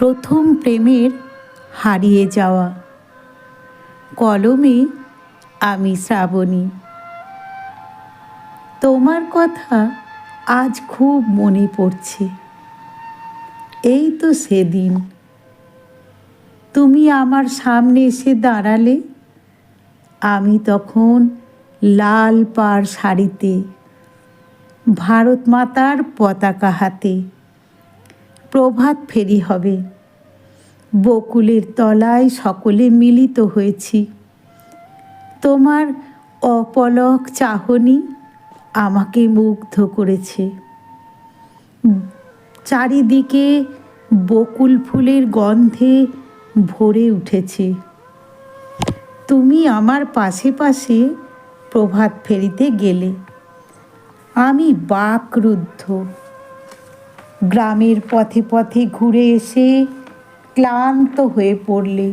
প্রথম প্রেমের হারিয়ে যাওয়া। কলমে আমি শ্রাবণী। তোমার কথা আজ খুব মনে পড়ছে। এই তো সেদিন। তুমি আমার সামনে এসে দাঁড়ালে, আমি তখন লাল পাড় শাড়িতে, ভারত মাতার পতাকা হাতে। প্রভাত ফেরি হবে। বকুলের তলায় সকলে মিলিত হয়েছি। তোমার অপলক চাহনি আমাকে মুগ্ধ করেছে। চারিদিকে বকুল ফুলের গন্ধে ভরে উঠেছে। তুমি আমার পাশে পাশে প্রভাত ফেরিতে গেলে। আমি বাকরুদ্ধ। গ্রামের পথে পথে ঘুরে এসে ক্লান্ত হয়ে পড়লে।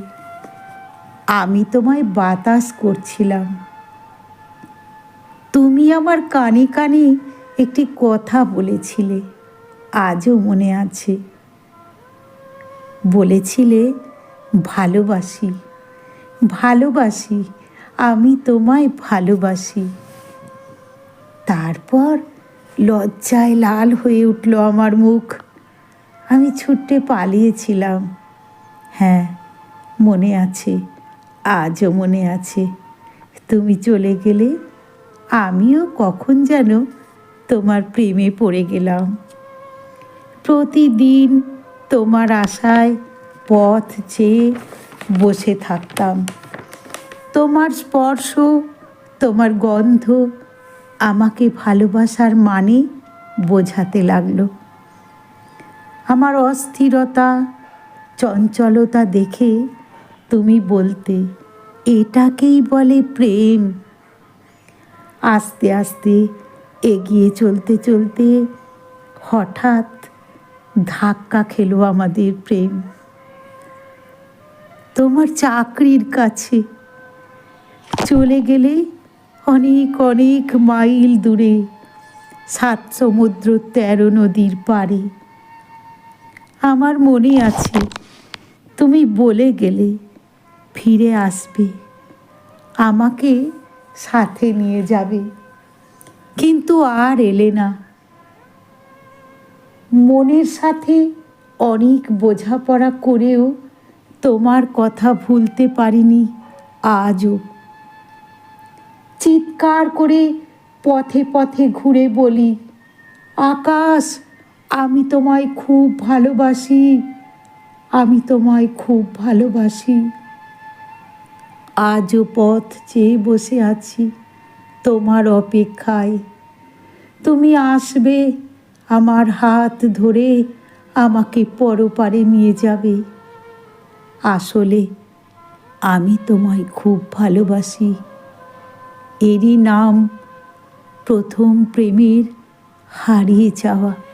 আমি তোমায় বাতাস করছিলাম। তুমি আমার কানে কানে একটি কথা বলেছিলে, আজও মনে আছে। বলেছিলে, ভালোবাসি ভালোবাসি, আমি তোমায় ভালোবাসি। তারপর লজ্জায় লাল হয়ে উঠল আমার মুখ। আমি ছুটে পালিয়েছিলাম। হ্যাঁ মনে আছে, আজও মনে আছে। তুমি চলে গেলে আমিও কখন যেন তোমার প্রেমে পড়ে গেলাম। প্রতিদিন তোমার আশায় পথ চেয়ে বসে থাকতাম। তোমার স্পর্শ, তোমার গন্ধ আমাকে ভালোবাসার মানে বোঝাতে লাগল। আমার অস্থিরতা, চঞ্চলতা দেখে তুমি বলতে, এটাকেই বলে প্রেম। আস্তে আস্তে এগিয়ে চলতে চলতে হঠাৎ ধাক্কা খেলো আমাদের প্রেম। তোমার চাকরির কাছে চলে গেলে অনেক অনেক মাইল দূরে, সাত সমুদ্র তেরো নদীর পাড়ে। আমার মনে আছে, তুমি বলে গেলে ফিরে আসবে, আমাকে সাথে নিয়ে যাবে। কিন্তু আর এলে না। মনের সাথে অনেক বোঝাপড়া করেও তোমার কথা ভুলতে পারিনি আজও। চিৎকার করে পথে পথে ঘুরে বলি, আকাশ, আমি তোমায় খুব ভালোবাসি, আমি তোমায় খুব ভালোবাসি। আজও পথ চেয়ে বসে আছি তোমার অপেক্ষায়। তুমি আসবে, আমার হাত ধরে আমাকে পরপারে নিয়ে যাবে। আসলে আমি তোমায় খুব ভালোবাসি। এরই নাম প্রথম প্রেমের হারিয়ে যাওয়া।